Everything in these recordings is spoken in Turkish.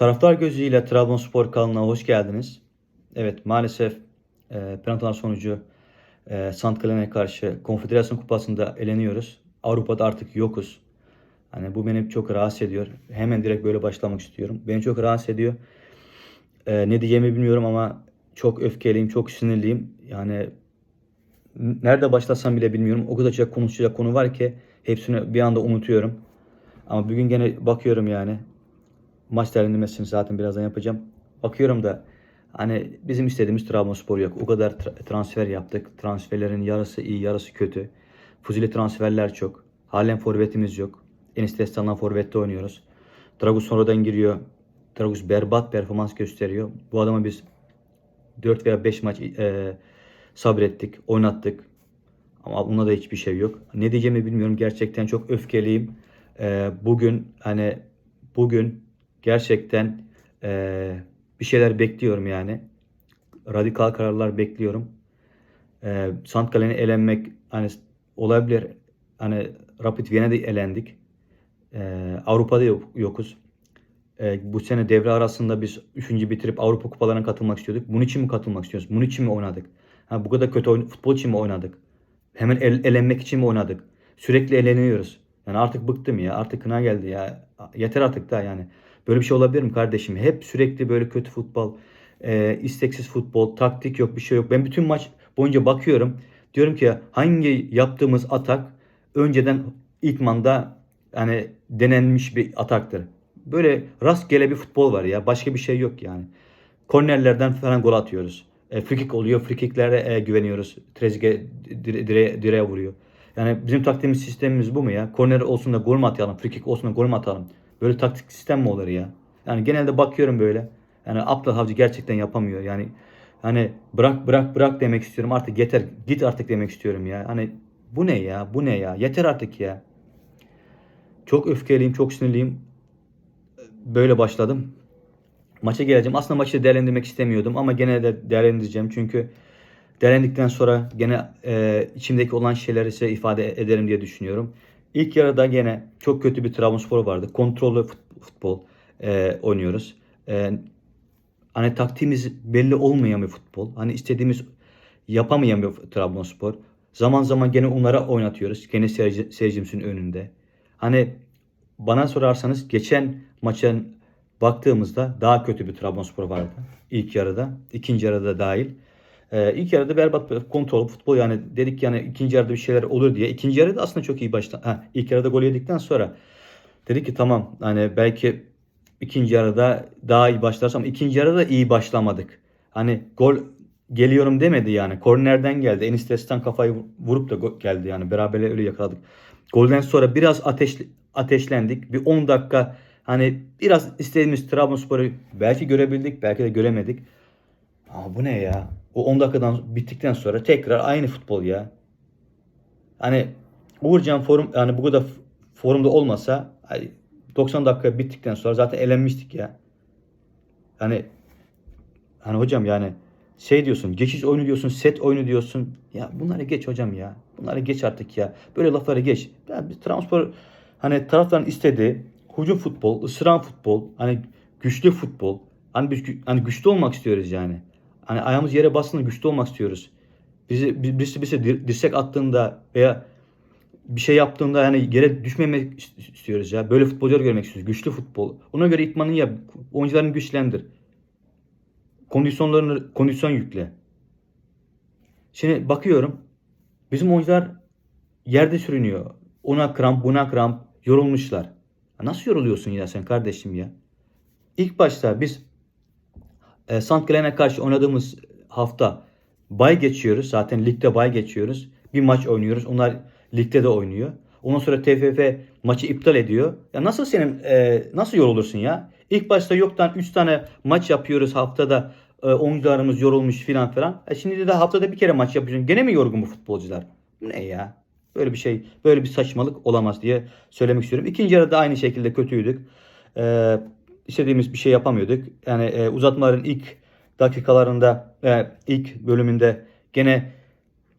Taraftar gözüyle Trabzonspor kanalına hoş geldiniz. Evet maalesef e, penaltılar sonucu e, Santkalen'e karşı Konfederasyon Kupası'nda eleniyoruz. Avrupa'da artık yokuz. Hani bu beni çok rahatsız ediyor. Hemen direkt böyle başlamak istiyorum. Beni çok rahatsız ediyor. E, ne diyeceğimi bilmiyorum ama çok öfkeliyim, çok sinirliyim. Yani nerede başlasam bile bilmiyorum. O kadar çok konuşacak konu var ki hepsini bir anda unutuyorum. Ama bugün gene bakıyorum yani maç değerlendirmesini zaten birazdan yapacağım. Bakıyorum da hani bizim istediğimiz Trabzonspor yok. O kadar tra- transfer yaptık. Transferlerin yarısı iyi, yarısı kötü. Fuzili transferler çok. Halen forvetimiz yok. Enis Destan'la forvette oynuyoruz. Dragus sonradan giriyor. Dragus berbat performans gösteriyor. Bu adama biz 4 veya 5 maç e, sabrettik, oynattık. Ama bunda da hiçbir şey yok. Ne diyeceğimi bilmiyorum. Gerçekten çok öfkeliyim. E, bugün hani bugün gerçekten e, bir şeyler bekliyorum yani. Radikal kararlar bekliyorum. E, Santkalen'e elenmek hani olabilir. Hani Rapid Viyana'da elendik. E, Avrupa'da yok, yokuz. E, bu sene devre arasında biz üçüncü bitirip Avrupa kupalarına katılmak istiyorduk. Bunun için mi katılmak istiyoruz? Bunun için mi oynadık? Ha, bu kadar kötü oyun, futbol için mi oynadık? Hemen el, elenmek için mi oynadık? Sürekli eleniyoruz. Yani artık bıktım ya. Artık kına geldi ya. Yeter artık da yani. Böyle bir şey olabilir mi kardeşim? Hep sürekli böyle kötü futbol, e, isteksiz futbol, taktik yok, bir şey yok. Ben bütün maç boyunca bakıyorum. Diyorum ki hangi yaptığımız atak önceden İlkman'da hani denenmiş bir ataktır. Böyle rastgele bir futbol var ya. Başka bir şey yok yani. Kornerlerden falan gol atıyoruz. E, free kick oluyor. Free kicklere e, güveniyoruz. Trezeguet dire, dire, direğe vuruyor. Yani bizim taktiğimiz sistemimiz bu mu ya? Korner olsun da gol mü atalım? Free kick olsun da gol mü atalım? Böyle taktik sistem mi olur ya? Yani genelde bakıyorum böyle. Yani aptal havcı gerçekten yapamıyor. Yani hani bırak bırak bırak demek istiyorum. Artık yeter. Git artık demek istiyorum ya. Hani bu ne ya? Bu ne ya? Yeter artık ya. Çok öfkeliyim, çok sinirliyim. Böyle başladım. Maça geleceğim. Aslında maçı değerlendirmek istemiyordum ama gene de değerlendireceğim. Çünkü değerlendikten sonra gene e, içimdeki olan şeyleri size ifade ederim diye düşünüyorum. İlk yarıda gene çok kötü bir Trabzonspor vardı. Kontrollü fut- futbol e, oynuyoruz. E, hani taktiğimiz belli olmayan bir futbol. Hani istediğimiz yapamayan bir Trabzonspor. Zaman zaman gene onlara oynatıyoruz. Gene seyirci, seyircimizin önünde. Hani bana sorarsanız geçen maçın baktığımızda daha kötü bir Trabzonspor vardı. İlk yarıda. ikinci yarıda dahil. Ee, ilk yarıda berbat bir kontrol futbol yani dedik yani ikinci yarıda bir şeyler olur diye. İkinci yarıda aslında çok iyi başla. Ha, ilk yarıda gol yedikten sonra dedik ki tamam hani belki ikinci yarıda daha iyi başlarsam ikinci yarıda iyi başlamadık. Hani gol geliyorum demedi yani. Kornerden geldi. Enis Destan kafayı vurup da geldi yani. Beraberle öyle yakaladık. Golden sonra biraz ateş ateşlendik. Bir 10 dakika hani biraz istediğimiz Trabzonspor'u belki görebildik, belki de göremedik. Ama bu ne ya? O 10 dakikadan bittikten sonra tekrar aynı futbol ya. Hani Uğurcan forum yani bu kadar forumda olmasa hani 90 dakika bittikten sonra zaten elenmiştik ya. Hani hani hocam yani şey diyorsun, geçiş oyunu diyorsun, set oyunu diyorsun. Ya bunları geç hocam ya. Bunları geç artık ya. Böyle lafları geç. Ya biz Trabzonspor hani taraftarın istediği hücum futbol, ısıran futbol, hani güçlü futbol. Hani biz hani güçlü olmak istiyoruz yani. Hani ayağımız yere bastığında güçlü olmak istiyoruz. Bizi bir- birisi bize dir- dirsek attığında veya bir şey yaptığında yani yere düşmemek ist- istiyoruz ya. Böyle futbolcular görmek istiyoruz. Güçlü futbol. Ona göre itmanı yap. Oyuncularını güçlendir. Kondisyonlarını kondisyon yükle. Şimdi bakıyorum. Bizim oyuncular yerde sürünüyor. Ona kramp, buna kramp. Yorulmuşlar. Nasıl yoruluyorsun ya sen kardeşim ya? İlk başta biz e, St. Galen'e karşı oynadığımız hafta bay geçiyoruz. Zaten ligde bay geçiyoruz. Bir maç oynuyoruz. Onlar ligde de oynuyor. Ondan sonra TFF maçı iptal ediyor. Ya nasıl senin e, nasıl yorulursun ya? İlk başta yoktan 3 tane maç yapıyoruz haftada. E, oyuncularımız yorulmuş filan filan. E şimdi de haftada bir kere maç yapıyorsun. Gene mi yorgun bu futbolcular? Ne ya? Böyle bir şey, böyle bir saçmalık olamaz diye söylemek istiyorum. İkinci yarıda aynı şekilde kötüydük. E, istediğimiz bir şey yapamıyorduk. Yani e, uzatmaların ilk dakikalarında, e, ilk bölümünde gene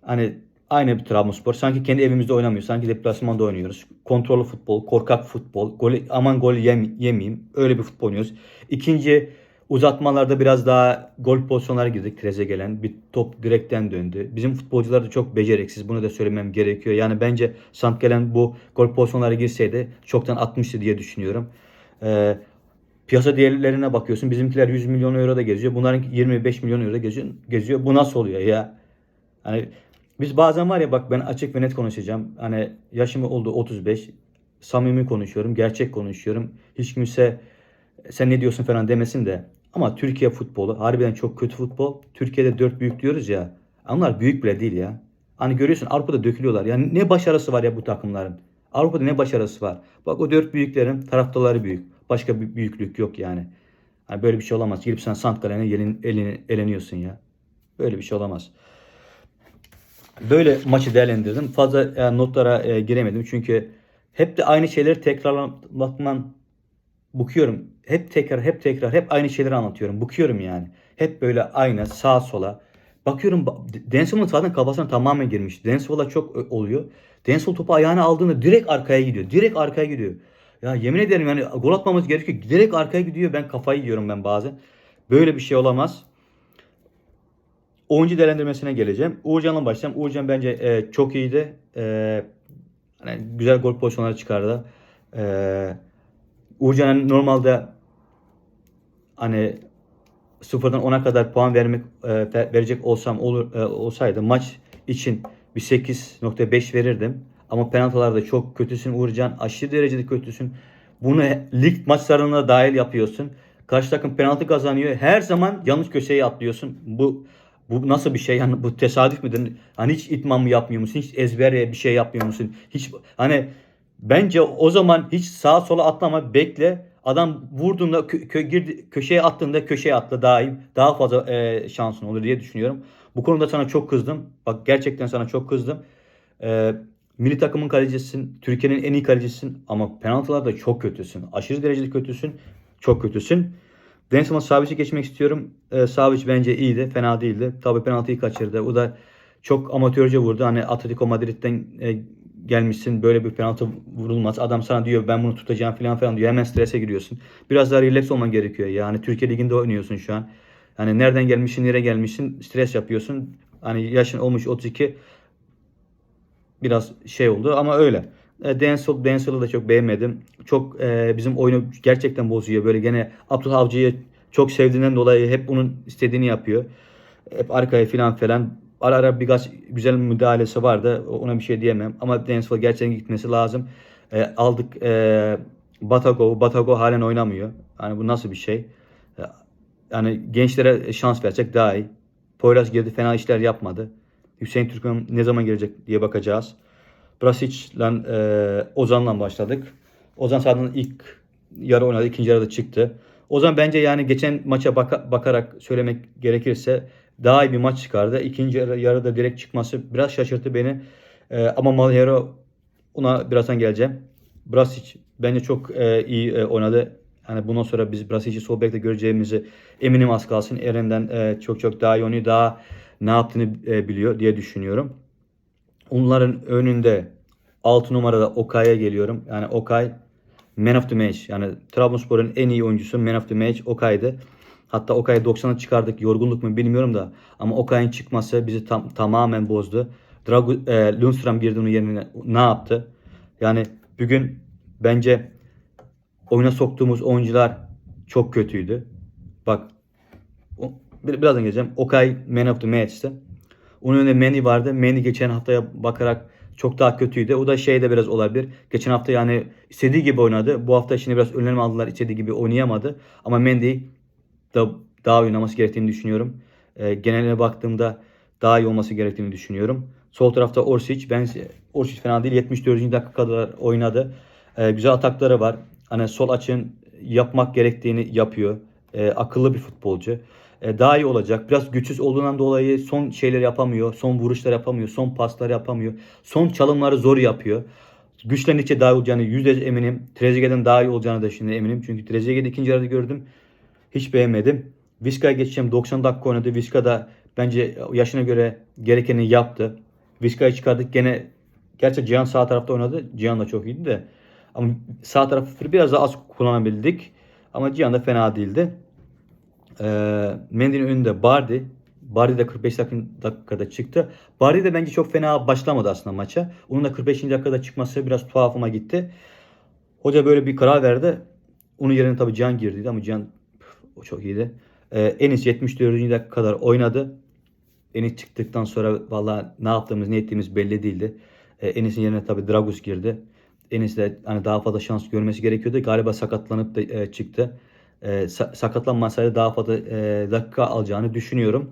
hani Aynı bir Trabzonspor. Sanki kendi evimizde oynamıyor. Sanki deplasmanda oynuyoruz. Kontrollü futbol, korkak futbol. Gol, aman gol yem, yemeyeyim. Öyle bir futbol oynuyoruz. İkinci uzatmalarda biraz daha gol pozisyonlara girdik. Treze gelen bir top direkten döndü. Bizim futbolcular da çok beceriksiz. Bunu da söylemem gerekiyor. Yani bence Sant gelen bu gol pozisyonlara girseydi çoktan atmıştı diye düşünüyorum. Ee, piyasa değerlerine bakıyorsun. Bizimkiler 100 milyon euro da geziyor. Bunların 25 milyon euro da geziyor. geziyor. Bu nasıl oluyor ya? Hani biz bazen var ya bak ben açık ve net konuşacağım. Hani yaşım oldu 35. Samimi konuşuyorum, gerçek konuşuyorum. Hiç kimse sen ne diyorsun falan demesin de. Ama Türkiye futbolu harbiden çok kötü futbol. Türkiye'de dört büyük diyoruz ya. Onlar büyük bile değil ya. Hani görüyorsun Avrupa'da dökülüyorlar. Yani ne başarısı var ya bu takımların. Avrupa'da ne başarısı var. Bak o dört büyüklerin taraftarları büyük. Başka bir büyüklük yok yani. Hani böyle bir şey olamaz. Girip sen Sant Galen'e elin, elini, eleniyorsun ya. Böyle bir şey olamaz. Böyle maçı değerlendirdim. Fazla e, notlara e, giremedim. Çünkü hep de aynı şeyleri tekrarlamaktan bıkıyorum. Hep tekrar hep tekrar hep aynı şeyleri anlatıyorum. Bıkıyorum yani. Hep böyle aynı sağa sola. Bakıyorum Densel'ın zaten kafasına tamamen girmiş. Densel'a çok ö- oluyor. Densel topu ayağına aldığında direkt arkaya gidiyor. Direkt arkaya gidiyor. Ya yemin ederim yani gol atmamız gerekiyor. Direkt arkaya gidiyor. Ben kafayı yiyorum ben bazen. Böyle bir şey olamaz. Oyuncu değerlendirmesine geleceğim. Uğurcan'la başlayalım. Uğurcan bence e, çok iyiydi. E, hani güzel gol pozisyonları çıkardı. E, Uğurcan'ın normalde hani sıfırdan 10'a kadar puan vermek e, ver- verecek olsam olur e, olsaydı maç için bir 8.5 verirdim. Ama penaltılarda çok kötüsün Uğurcan. Aşırı derecede kötüsün. Bunu lig maçlarına dahil yapıyorsun. Karşı takım penaltı kazanıyor. Her zaman yanlış köşeye atlıyorsun. Bu bu nasıl bir şey? Yani bu tesadüf müdür? Hani hiç itman mı yapmıyor musun? Hiç ezbere bir şey yapmıyor musun? Hiç hani bence o zaman hiç sağa sola atlama bekle. Adam vurduğunda kö- kö- girdi, köşeye attığında köşeye atla daim daha fazla e, şansın olur diye düşünüyorum. Bu konuda sana çok kızdım. Bak gerçekten sana çok kızdım. E, milli takımın kalecisisin. Türkiye'nin en iyi kalecisisin. Ama penaltılarda çok kötüsün. Aşırı derecede kötüsün. Çok kötüsün. Densel'ın Savic'i geçmek istiyorum. Ee, Savic bence iyiydi. Fena değildi. Tabii penaltıyı kaçırdı. O da çok amatörce vurdu. Hani Atletico Madrid'den e, gelmişsin böyle bir penaltı vurulmaz. Adam sana diyor ben bunu tutacağım falan falan diyor. Hemen strese giriyorsun. Biraz daha relax olman gerekiyor. Yani Türkiye Ligi'nde oynuyorsun şu an. Hani nereden gelmişsin, nereye gelmişsin stres yapıyorsun. Hani yaşın olmuş 32 biraz şey oldu ama öyle. E, Denzel, da çok beğenmedim. Çok e, bizim oyunu gerçekten bozuyor. Böyle gene Abdullah Avcı'yı çok sevdiğinden dolayı hep onun istediğini yapıyor. Hep arkaya falan falan. Ara ara birkaç güzel müdahalesi vardı. Ona bir şey diyemem. Ama Denzel gerçekten gitmesi lazım. E, aldık e, Batago. Batago halen oynamıyor. Yani bu nasıl bir şey? E, Yani gençlere şans versek daha iyi. Poyraz girdi fena işler yapmadı. Hüseyin Türkmen ne zaman gelecek diye bakacağız. Brasic'le e, Ozan'la başladık. Ozan zaten ilk yarı oynadı, ikinci yarıda çıktı. Ozan bence yani geçen maça baka- bakarak söylemek gerekirse daha iyi bir maç çıkardı. İkinci yarı, yarıda direkt çıkması biraz şaşırttı beni. E, ama Malhero ona birazdan geleceğim. Brasic bence çok e, iyi e, oynadı. Yani bundan sonra biz Brasic'i sol bekte göreceğimizi eminim az kalsın. Eren'den e, çok çok daha iyi oynuyor. Daha ne yaptığını e, biliyor diye düşünüyorum. Onların önünde 6 numarada Okay'a geliyorum. Yani Okay Man of the Match. Yani Trabzonspor'un en iyi oyuncusu Man of the Match Okay'dı. Hatta Okay'ı 90'a çıkardık. Yorgunluk mu bilmiyorum da. Ama Okay'ın çıkması bizi tam, tamamen bozdu. Drago, e, Lundström girdi onun yerine ne yaptı? Yani bugün bence oyuna soktuğumuz oyuncular çok kötüydü. Bak bir- birazdan geleceğim. Okay Man of the Match'ti. Onun önünde Manny vardı. Manny geçen haftaya bakarak çok daha kötüydü. O da şeyde biraz olabilir. Geçen hafta yani istediği gibi oynadı. Bu hafta şimdi biraz önlem aldılar. istediği gibi oynayamadı. Ama Mendy da daha oynaması gerektiğini düşünüyorum. Ee, geneline baktığımda daha iyi olması gerektiğini düşünüyorum. Sol tarafta Orsic. Ben Orsic fena değil. 74. dakika kadar oynadı. Ee, güzel atakları var. Hani sol açın yapmak gerektiğini yapıyor. Ee, akıllı bir futbolcu. Ee, daha iyi olacak. Biraz güçsüz olduğundan dolayı son şeyleri yapamıyor. Son vuruşlar yapamıyor. Son paslar yapamıyor. Son çalımları zor yapıyor. Güçlendikçe daha iyi olacağını yüzde eminim. Trezeguet'den daha iyi olacağını da şimdi eminim. Çünkü Trezeguet'i ikinci yarıda gördüm. Hiç beğenmedim. Vizca'ya geçeceğim. 90 dakika oynadı. Vizca da bence yaşına göre gerekeni yaptı. Vizca'yı çıkardık gene gerçi Cihan sağ tarafta oynadı. Cihan da çok iyiydi de. Ama sağ tarafı biraz daha az kullanabildik. Ama Cihan da fena değildi. Ee, Mendy'nin önünde Bardi. Bardi de 45 dak- dakikada çıktı. Bardi de bence çok fena başlamadı aslında maça. Onun da 45. dakikada çıkması biraz tuhafıma gitti. Hoca böyle bir karar verdi. Onun yerine tabii Cihan girdiydi ama püf, o çok iyiydi. Ee, Enis 74. dakika kadar oynadı. Enis çıktıktan sonra valla ne yaptığımız ne ettiğimiz belli değildi. Ee, Enis'in yerine tabii Dragus girdi. Enis de hani daha fazla şans görmesi gerekiyordu. Galiba sakatlanıp da e, çıktı. E, sa- sakatlanmasaydı daha fazla e, dakika alacağını düşünüyorum.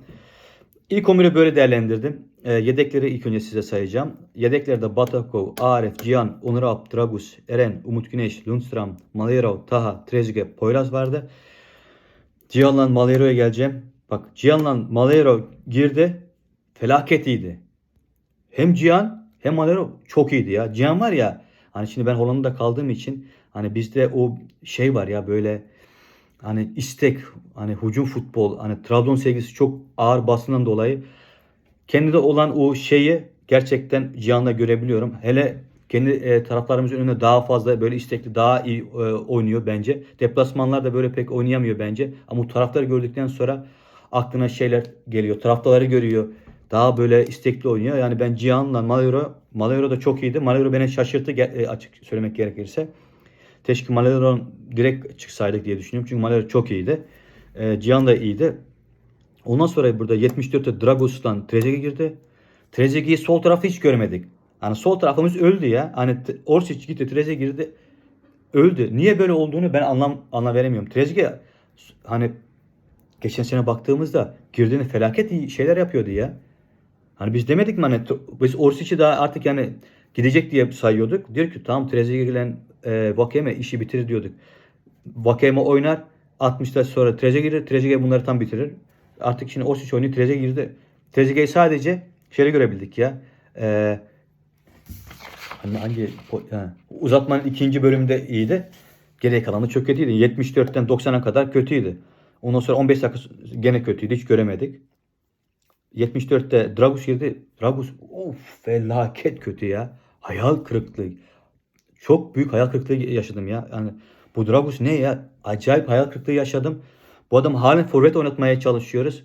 İlk 11'i böyle değerlendirdim. E, yedekleri ilk önce size sayacağım. Yedeklerde Batakov, Arif, Cihan, Onur Alp, Dragus, Eren, Umut Güneş, Lundstram, Malero, Taha, Trezeguet, Poyraz vardı. Cihan'la Malero'ya geleceğim. Bak Cihan'la Malero girdi. Felaket iyiydi. Hem Cihan hem Malero çok iyiydi ya. Cihan var ya hani şimdi ben Hollanda'da kaldığım için hani bizde o şey var ya böyle hani istek hani hücum futbol hani Trabzon sevgisi çok ağır basından dolayı kendide olan o şeyi gerçekten Cihan'da görebiliyorum. Hele kendi e, taraflarımızın önünde daha fazla böyle istekli daha iyi e, oynuyor bence. Deplasmanlarda böyle pek oynayamıyor bence. Ama bu taraftarı gördükten sonra aklına şeyler geliyor. Taraftarları görüyor. Daha böyle istekli oynuyor. Yani ben Cihan'la Malero, Malero da çok iyiydi. Malero beni şaşırttı e, açık söylemek gerekirse. Keşke Malero direkt çıksaydık diye düşünüyorum. Çünkü Malero çok iyiydi. E, Cihan da iyiydi. Ondan sonra burada 74'te Dragos'tan Trezeguet girdi. Trezeguet'i sol tarafı hiç görmedik. Hani sol tarafımız öldü ya. Hani Orsic gitti Trezeguet girdi. Öldü. Niye böyle olduğunu ben anlam anlam veremiyorum. Trezeguet hani geçen sene baktığımızda girdiğinde felaket iyi şeyler yapıyordu ya. Hani biz demedik mi hani biz Orsic'i daha artık yani gidecek diye sayıyorduk. Diyor ki tamam Trezeguet ile e, Vakeme işi bitirir diyorduk. Vakeme oynar 60'ta sonra Trezeguet girer. Trezeguet bunları tam bitirir. Artık şimdi Orsic oynuyor. Trezeguet girdi. Trezeguet'i sadece şöyle görebildik ya. Eee Hani hangi ha, uzatmanın ikinci bölümünde iyiydi. Geriye kalanı çok kötüydü. 74'ten 90'a kadar kötüydü. Ondan sonra 15 dakika gene kötüydü. Hiç göremedik. 74'te Dragus girdi. Dragus of felaket kötü ya. Hayal kırıklığı. Çok büyük hayal kırıklığı yaşadım ya. Yani bu Dragus ne ya? Acayip hayal kırıklığı yaşadım. Bu adam halen forvet oynatmaya çalışıyoruz.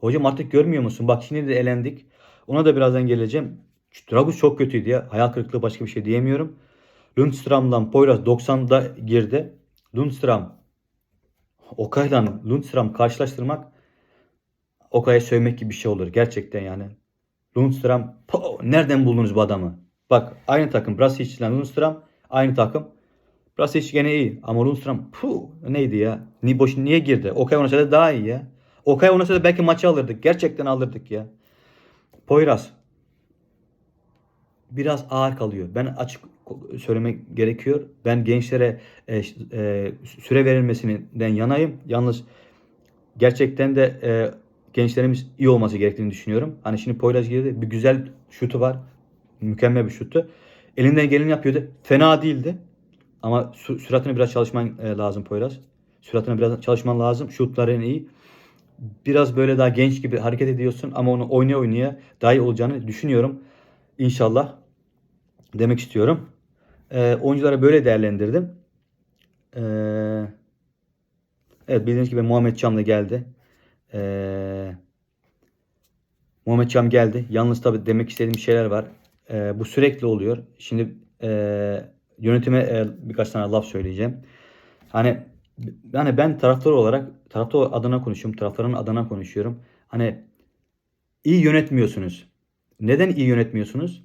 Hocam artık görmüyor musun? Bak şimdi de elendik. Ona da birazdan geleceğim. Dragus çok kötüydü ya. Hayal kırıklığı başka bir şey diyemiyorum. Lundstram'dan Poyraz 90'da girdi. Lundstram Okay'la Lundstram karşılaştırmak Okay'a sövmek gibi bir şey olur. Gerçekten yani. Lundstram nereden buldunuz bu adamı? Bak aynı takım Brasic ile Lundstram aynı takım. Brasic gene iyi ama Lundstram puh, neydi ya? Ni boş niye girdi? Okay oynasa da daha iyi ya. Okay oynasa da belki maçı alırdık. Gerçekten alırdık ya. Poyraz biraz ağır kalıyor. Ben açık söylemek gerekiyor. Ben gençlere e, e, süre verilmesinden yanayım. Yalnız gerçekten de e, gençlerimiz iyi olması gerektiğini düşünüyorum. Hani şimdi Poyraz girdi. Bir güzel şutu var. Mükemmel bir şuttu. Elinden geleni yapıyordu. Fena değildi. Ama sü- süratine biraz çalışman e, lazım Poyraz. Süratine biraz çalışman lazım. Şutların iyi. Biraz böyle daha genç gibi hareket ediyorsun ama onu oynaya oynaya daha iyi olacağını düşünüyorum. İnşallah demek istiyorum. Ee, oyuncuları böyle değerlendirdim. Ee, evet bildiğiniz gibi Muhammed Çam da geldi. Ee, Muhammed Çam geldi. Yalnız tabii demek istediğim şeyler var. Ee, bu sürekli oluyor. Şimdi e, yönetime e, birkaç tane laf söyleyeceğim. Hani yani ben taraftar olarak taraftar adına konuşuyorum. Taraftarın adına konuşuyorum. Hani iyi yönetmiyorsunuz. Neden iyi yönetmiyorsunuz?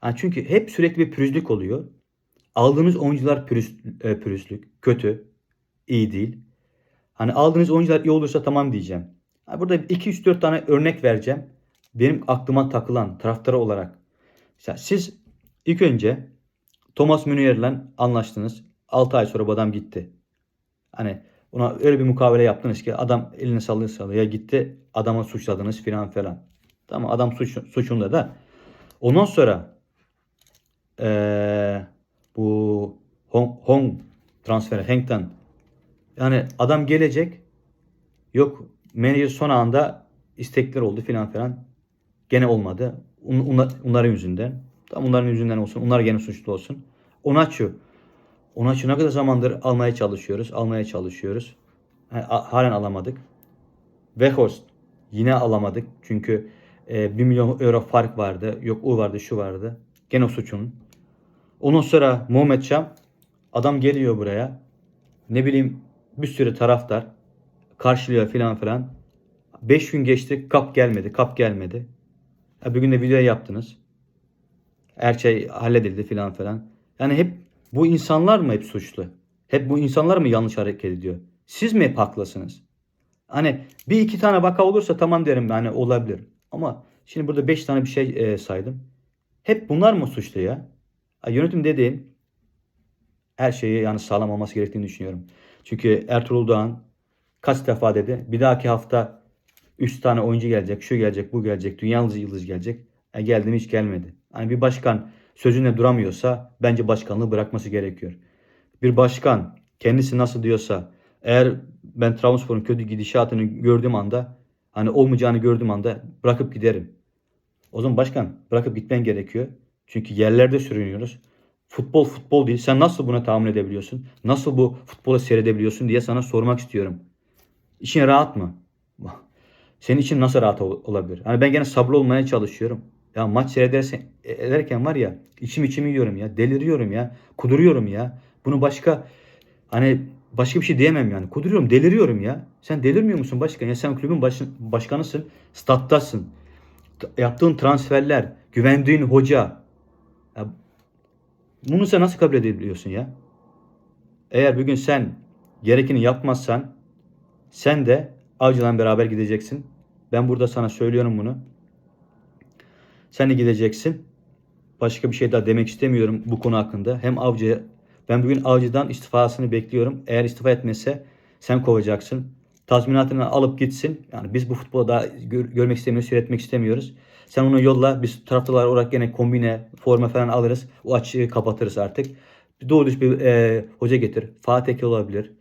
Ha, çünkü hep sürekli bir pürüzlük oluyor. Aldığınız oyuncular pürüz, e, pürüzlük, kötü, iyi değil. Hani aldığınız oyuncular iyi olursa tamam diyeceğim. Ha, burada 2-3-4 tane örnek vereceğim. Benim aklıma takılan taraftarı olarak. Siz ilk önce Thomas Münier'le anlaştınız. 6 ay sonra bu adam gitti. Hani ona öyle bir mukavele yaptınız ki adam elini sallaya sallaya gitti. Adamı suçladınız filan falan. Tamam adam suç, suçunda da. Ondan sonra eee, bu Hong, Hong transferi Henk'ten yani adam gelecek yok menajer son anda istekler oldu filan falan. Gene olmadı. Onların yüzünden. Tam onların yüzünden olsun. Onlar gene suçlu olsun. Onaçu. Onaçu ne kadar zamandır almaya çalışıyoruz. Almaya çalışıyoruz. A- Halen alamadık. Weghorst yine alamadık. Çünkü e, 1 milyon euro fark vardı. Yok o vardı şu vardı. Gene suçun. Ondan sonra Muhammed Şam adam geliyor buraya. Ne bileyim bir sürü taraftar karşılıyor filan filan. 5 gün geçti kap gelmedi kap gelmedi. Ha, bir gün de video yaptınız. Her şey halledildi filan filan. Yani hep bu insanlar mı hep suçlu? Hep bu insanlar mı yanlış hareket ediyor? Siz mi hep haklısınız? Hani bir iki tane vaka olursa tamam derim yani olabilir. Ama şimdi burada beş tane bir şey e, saydım. Hep bunlar mı suçlu ya? Ha, Yönetim dediğin her şeyi yani sağlam olması gerektiğini düşünüyorum. Çünkü Ertuğrul Doğan kaç defa dedi bir dahaki hafta 3 tane oyuncu gelecek, şu gelecek, bu gelecek, dünya yıldızı yıldız gelecek. E, geldi mi hiç gelmedi. Hani bir başkan sözünde duramıyorsa bence başkanlığı bırakması gerekiyor. Bir başkan kendisi nasıl diyorsa eğer ben Trabzonspor'un kötü gidişatını gördüğüm anda hani olmayacağını gördüğüm anda bırakıp giderim. O zaman başkan bırakıp gitmen gerekiyor. Çünkü yerlerde sürünüyoruz. Futbol futbol değil. Sen nasıl buna tahammül edebiliyorsun? Nasıl bu futbolu seyredebiliyorsun diye sana sormak istiyorum. İçin rahat mı? Senin için nasıl rahat ol- olabilir? Hani ben gene sabırlı olmaya çalışıyorum. Ya maç seyredersen e- ederken var ya içim içimi yiyorum ya. Deliriyorum ya. Kuduruyorum ya. Bunu başka hani başka bir şey diyemem yani. Kuduruyorum, deliriyorum ya. Sen delirmiyor musun başkan? Ya sen kulübün baş- başkanısın. Stattasın. Yaptığın transferler, güvendiğin hoca. Ya bunu sen nasıl kabul edebiliyorsun ya? Eğer bugün sen gerekeni yapmazsan sen de avcıdan beraber gideceksin. Ben burada sana söylüyorum bunu. Sen de gideceksin. Başka bir şey daha demek istemiyorum bu konu hakkında. Hem avcı ben bugün avcıdan istifasını bekliyorum. Eğer istifa etmezse sen kovacaksın. Tazminatını alıp gitsin. Yani biz bu futbolu daha gör- görmek istemiyoruz, seyretmek istemiyoruz. Sen onu yolla. Biz taraftarlar olarak gene kombine, forma falan alırız. O açığı kapatırız artık. Doğru düz bir e, hoca getir. Fatih olabilir.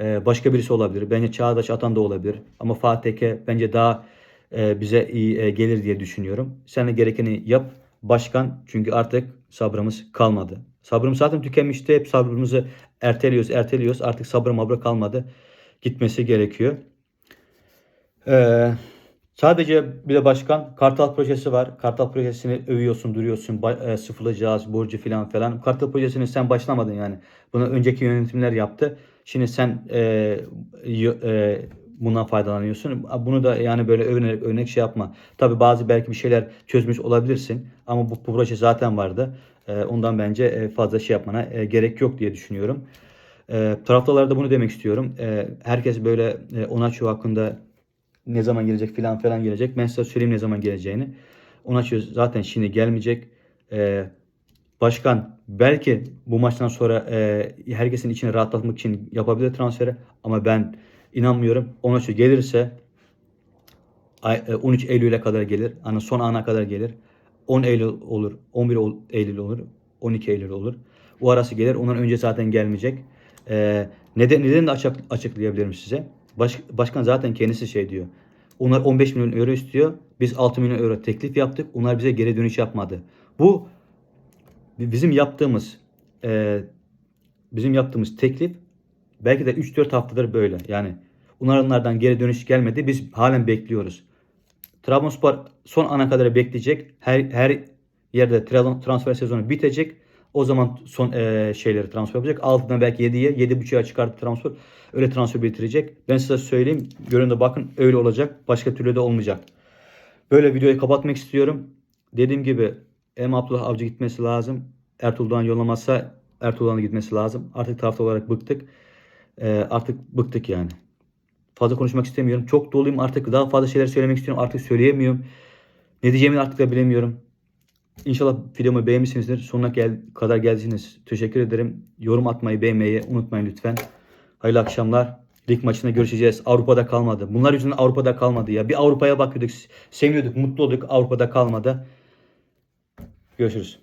E, başka birisi olabilir. Bence Çağdaş Atan da olabilir. Ama Fatih Eke bence daha e, bize iyi e, gelir diye düşünüyorum. Sen de gerekeni yap. Başkan çünkü artık sabrımız kalmadı. Sabrımız zaten tükenmişti. Hep sabrımızı erteliyoruz, erteliyoruz. Artık sabrım mabra kalmadı. Gitmesi gerekiyor. Ee, sadece bir de başkan Kartal projesi var. Kartal projesini övüyorsun, duruyorsun. E, sıfırlayacağız, borcu falan falan. Kartal projesini sen başlamadın yani. Bunu önceki yönetimler yaptı. Şimdi sen e, e, bundan faydalanıyorsun. Bunu da yani böyle övünerek örnek şey yapma. Tabii bazı belki bir şeyler çözmüş olabilirsin. Ama bu, bu proje zaten vardı. E, ondan bence e, fazla şey yapmana e, gerek yok diye düşünüyorum. E, taraftarlara da bunu demek istiyorum. E, herkes böyle e, Onaçu hakkında ne zaman gelecek filan falan gelecek. Ben size söyleyeyim ne zaman geleceğini. Onaçu zaten şimdi gelmeyecek. E, başkan belki bu maçtan sonra e, herkesin içini rahatlatmak için yapabilir transferi. Ama ben inanmıyorum. Onaçu gelirse ay- e, 13 Eylül'e kadar gelir. Hani son ana kadar gelir. 10 Eylül olur, 11 ol- Eylül olur, 12 Eylül olur. O arası gelir. Ondan önce zaten gelmeyecek. Ee, neden neden de açık, açıklayabilirim size. Baş, başkan zaten kendisi şey diyor. Onlar 15 milyon euro istiyor. Biz 6 milyon euro teklif yaptık. Onlar bize geri dönüş yapmadı. Bu bizim yaptığımız e, bizim yaptığımız teklif belki de 3-4 haftadır böyle. Yani onlardan geri dönüş gelmedi. Biz halen bekliyoruz. Trabzonspor son ana kadar bekleyecek. Her her yerde tra- transfer sezonu bitecek. O zaman son eee, şeyleri transfer yapacak. Altından belki 7'ye, 7.5'a çıkartıp transfer öyle transfer bitirecek. Ben size söyleyeyim. Görün de bakın öyle olacak. Başka türlü de olmayacak. Böyle videoyu kapatmak istiyorum. Dediğim gibi hem Abdullah Avcı gitmesi lazım. Ertuğrul Doğan yollamazsa Ertuğrul Doğan'ın gitmesi lazım. Artık taraftar olarak bıktık. Eee, artık bıktık yani. Fazla konuşmak istemiyorum. Çok doluyum artık. Daha fazla şeyler söylemek istiyorum. Artık söyleyemiyorum. Ne diyeceğimi artık da bilemiyorum. İnşallah videomu beğenmişsinizdir. Sonuna gel kadar geldiyseniz teşekkür ederim. Yorum atmayı, beğenmeyi unutmayın lütfen. Hayırlı akşamlar. Lig maçında görüşeceğiz. Avrupa'da kalmadı. Bunlar yüzünden Avrupa'da kalmadı ya. Bir Avrupa'ya bakıyorduk, seviyorduk, mutlu olduk. Avrupa'da kalmadı. Görüşürüz.